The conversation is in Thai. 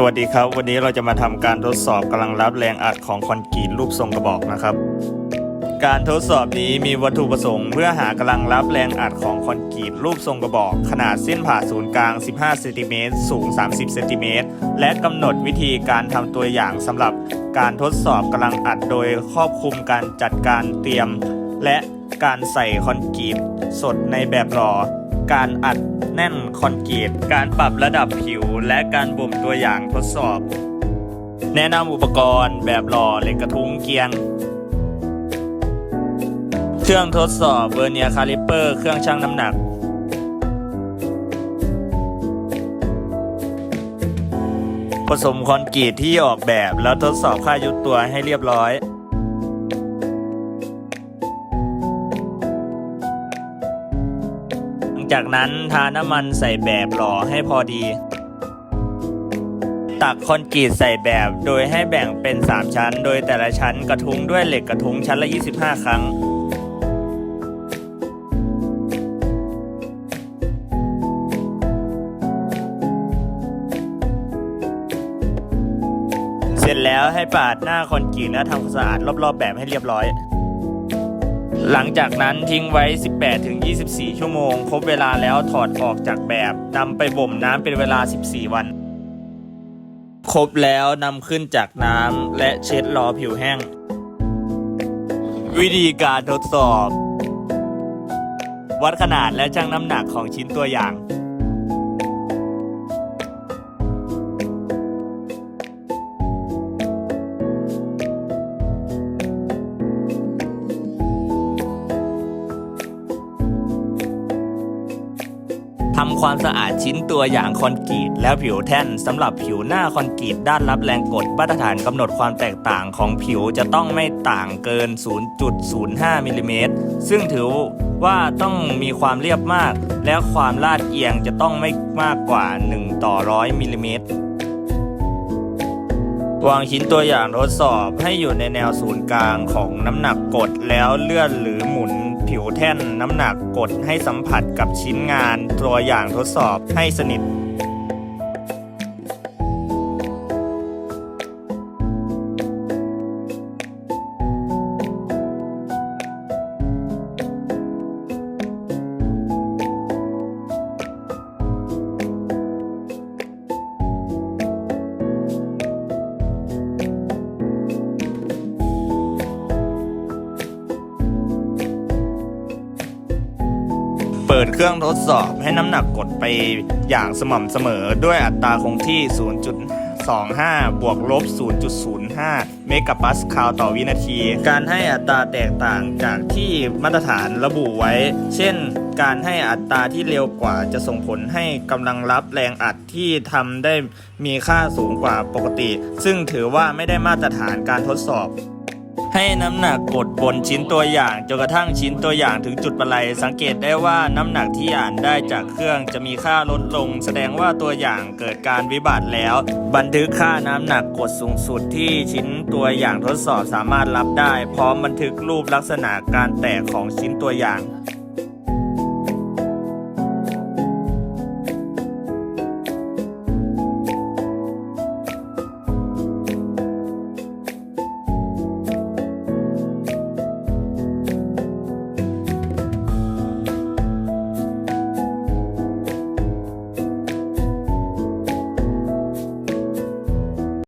สวัสดีครับ วันนี้เราจะมาทำการทดสอบกำลังรับแรงอัดของคอนกรีตรูปทรงกระบอกนะครับ การทดสอบนี้มีวัตถุประสงค์เพื่อหากำลังรับแรงอัดของคอนกรีตรูปทรงกระบอก ขนาดเส้นผ่าศูนย์กลาง 15 เซนติเมตรสูง 30 เซนติเมตรและกำหนดวิธีการทำตัวอย่างสำหรับการทดสอบกำลังอัดโดยครอบคลุมการจัดการเตรียม และการใส่คอนกรีตสดในแบบหล่อ การอัดแน่นคอนกรีต การปรับระดับผิว และการบ่มตัวอย่างทดสอบ แนะนำอุปกรณ์แบบหล่อเหล็กกระทุ้งเกียง เครื่องทดสอบเวอร์เนียคาลิเปอร์ เครื่องชั่งน้ำหนัก ผสมคอนกรีตที่ออกแบบแล้วทดสอบค่ายุดตัวให้เรียบร้อย จากนั้นทาน้ำมันใส่แบบหล่อให้พอดี ตักคอนกรีตใส่แบบโดยให้แบ่งเป็น 3 ชั้น โดยแต่ละชั้นกระทุ้งด้วยเหล็กกระทุ้งชั้นละ 25 ครั้งเสร็จแล้วให้ปาดหน้าคอนกรีตและทำความสะอาดรอบๆแบบให้เรียบร้อย หลังจากนั้นทิ้งไว้ 18-24 ชั่วโมง ครบเวลาแล้วถอดออกจากแบบนำไปบ่มน้ำเป็นเวลา 14 วัน ครบแล้วนำขึ้นจากน้ำและเช็ดรอผิวแห้ง วิธีการทดสอบ วัดขนาดและชั่งน้ำหนักของชิ้นตัวอย่าง ทำความสะอาดชิ้นตัวอย่างคอนกรีตแล้วผิวแท่นสำหรับผิวหน้าคอนกรีตด้านรับแรงกดมาตรฐานกำหนดความแตกต่างของผิวจะต้องไม่ต่างเกิน 0.05มิลลิเมตรซึ่งถือว่าต้องมีความเรียบมาก และความลาดเอียงจะต้องไม่มากกว่า 1 ต่อ100มิลลิเมตรวางชิ้นตัวอย่างทดสอบให้อยู่ในแนวศูนย์กลางของน้ำหนักกดแล้วเลื่อนหรือหมุน ผิวแท่นน้ำหนักกดให้สัมผัสกับชิ้นงานตัวอย่างทดสอบให้สนิท เปิดเครื่องทดสอบให้น้ำหนักกดไปอย่างสม่ำเสมอด้วยอัตราคงที่ 0.25 บวกลบ 0.05 เมกะปัสคาลต่อวินาที การให้อัตราแตกต่างจากที่มาตรฐานระบุไว้ เช่น การให้อัตราที่เร็วกว่าจะส่งผลให้กำลังรับแรงอัดที่ทำได้มีค่าสูงกว่าปกติ ซึ่งถือว่าไม่ได้มาตรฐานการทดสอบ ให้น้ำหนักกดบนชิ้นตัวอย่างจนกระทั่งชิ้นตัวอย่างถึงจุดปลายสังเกตได้ว่าน้ำหนักที่อ่านได้จากเครื่องจะมีค่าลดลง แสดงว่าตัวอย่างเกิดการวิบัติแล้ว บันทึกค่าน้ำหนักกดสูงสุดที่ชิ้นตัวอย่างทดสอบสามารถรับได้ พร้อมบันทึกรูปลักษณะการแตกของชิ้นตัวอย่าง